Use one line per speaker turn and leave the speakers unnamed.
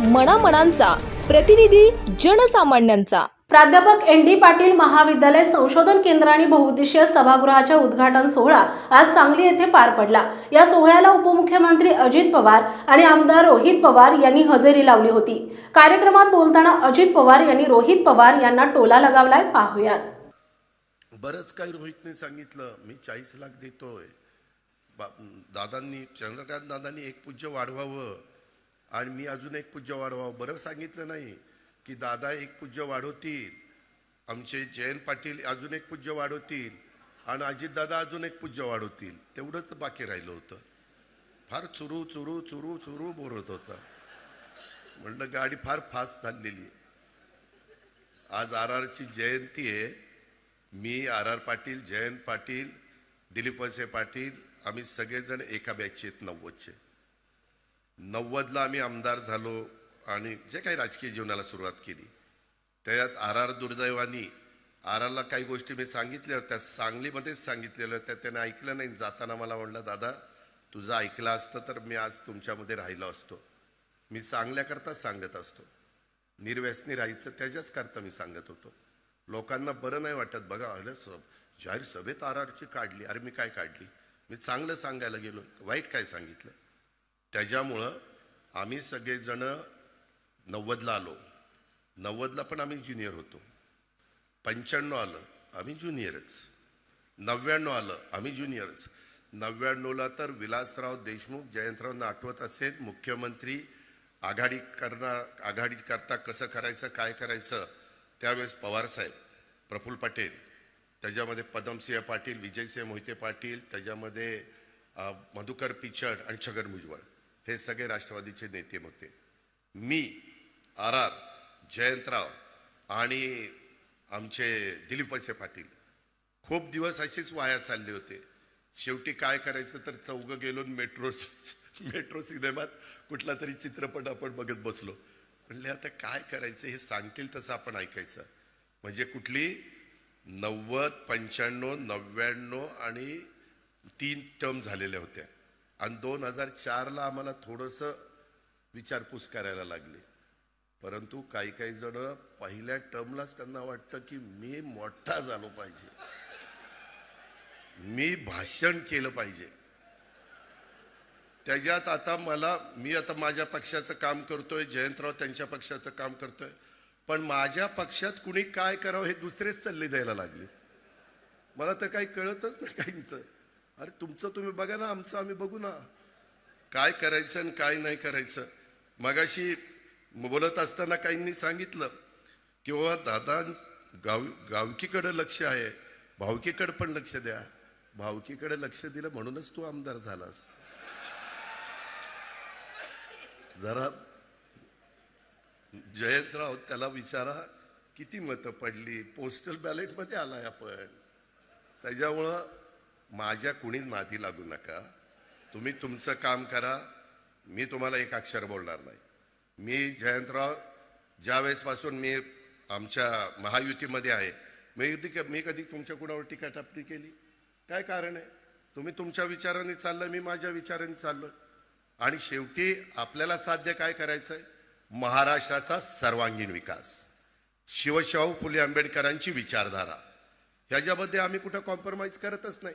मनामनांचा. प्रतिनिधी जनसामान्यांचा.
प्राध्यापक N D Patil महाविद्यालय संशोधन केंद्र आणि बहुउद्देशीय सभागृहाच्या उद्घाटन सोहळा आज सांगली येथे पार पडला. या सोहळ्याला उपमुख्यमंत्री अजित पवार आणि आमदार रोहित पवार यांनी हजेरी लावली होती. कार्यक्रमात बोलताना अजित पवार यांनी रोहित पवार यांना टोला लगावलाय पाहुयात.
बरंच काही रोहितने सांगितलं. मी चाळीस लाख देतोय. दादांनी चंद्रकांत दादांनी एक पूज्य वाढवावं. आणि मी अजून एक पूज्य वाढवावं. बरं सांगितलं नाही की दादा एक पूज्य वाढवतील. आमचे जयंत पाटील अजून एक पूज्य वाढवतील आणि अजितदादा अजून एक पूज्य वाढवतील. तेवढंच बाकी राहिलं होतं. फार चुरू चुरू चुरू चुरू बोलत होतं. म्हणलं गाडी फार फास्ट चाललेली आज आर आरची जयंती आहे. मी आर आर पाटील जयंत पाटील दिलीप वळसे पाटील आम्ही सगळेजण एका बॅचचे आहेत नव्वदचे. नव्वदला आम्ही आमदार झालो आणि जे काही राजकीय जीवनाला सुरुवात केली. त्यात आर आर दुर्दैवानी आर आरला काही गोष्टी मी सांगितल्या होत्या सांगलीमध्येच सांगितलेल्या होत्या त्याने ऐकलं नाही. जाताना मला म्हणलं दादा तुझं ऐकलं असतं तर मी आज तुमच्यामध्ये राहिलो असतो. मी सांगल्याकरता सांगत असतो. निर्व्यसनी राहायचं त्याच्याच करता मी सांगत होतो. लोकांना बरं नाही वाटत. बघा अरे सब जाहीर सभेत आर आरची काढली. अरे मी काय काढली? मी चांगलं सांगायला गेलो. वाईट काय सांगितलं? त्याच्यामुळं आम्ही सगळेजणं नव्वदला आलो. नव्वदला पण आम्ही ज्युनियर होतो. पंच्याण्णव आलं आम्ही ज्युनियरच. नव्याण्णव आलं आम्ही ज्युनियरच. नव्याण्णवला तर विलासराव देशमुख जयंतरावांना आठवत असेल मुख्यमंत्री आघाडी करणार आघाडी करता कसं करायचं काय करायचं? त्यावेळेस पवारसाहेब प्रफुल्ल पटेल त्याच्यामध्ये पदमसिंह पाटील विजयसिंह मोहिते पाटील त्याच्यामध्ये मधुकर पिचड आणि छगन भुजबळ. हे सगळे राष्ट्रवादीचे नेते होते. मी आर आर जयंतराव आणि आमचे दिलीप वळसे पाटील खूप दिवस असेच वाया चालले होते. शेवटी काय करायचं तर चौघं गेलो मेट्रो मेट्रो सिनेमात कुठला तरी चित्रपट आपण बघत बसलो. म्हणले आता काय करायचं? हे सांगतील तसं आपण ऐकायचं. म्हणजे कुठली? नव्वद पंच्याण्णव नव्याण्णव आणि तीन टर्म झालेल्या होत्या. आणि दोन हजार चारला आम्हाला थोडंसं विचारपूस करायला लागली. परंतु काही काही जण पहिल्या टर्मलाच त्यांना वाटतं की मी मोठा झालो पाहिजे. मी भाषण केलं पाहिजे. त्याच्यात आता मला मी आता माझ्या पक्षाचं काम करतोय जयंतराव त्यांच्या पक्षाचं काम करतोय. पण माझ्या पक्षात कुणी काय करावं हे दुसरेच सल्ले द्यायला लागले. मला तर काही कळतच नाही काहींचं. अरे तुमचं तुम्ही बघा ना आमचं आम्ही बघू ना. काय करायचं आणि काय नाही करायचं. मगाशी बोलत असताना काहींनी सांगितलं किंवा दादा गाव गावकीकडं लक्ष आहे. भावकीकडं पण लक्ष द्या. भावकीकडे लक्ष दिलं म्हणूनच तू आमदार झालास. जरा जयंतराव त्याला विचारा किती मतं पडली? पोस्टल बॅलेटमध्ये आलाय आपण. त्याच्यामुळं माझ्या कुणी नादी लागू नका. तुम्ही तुमचं काम करा. मी तुम्हाला एक अक्षर बोलणार नाही. मी जयंतराव ज्या वेळेसपासून मी आमच्या महायुतीमध्ये आहे मी कधी मी कधी तुमच्या कुणावर टीका टापणी केली? काय कारण आहे? तुम्ही तुमच्या विचाराने चाललं मी माझ्या विचाराने चाललो. आणि शेवटी आपल्याला साध्य काय करायचं आहे महाराष्ट्राचा सर्वांगीण विकास. शिवशाहू फुले आंबेडकरांची विचारधारा. ह्याच्यामध्ये आम्ही कुठं कॉम्प्रोमाइज करतच नाही.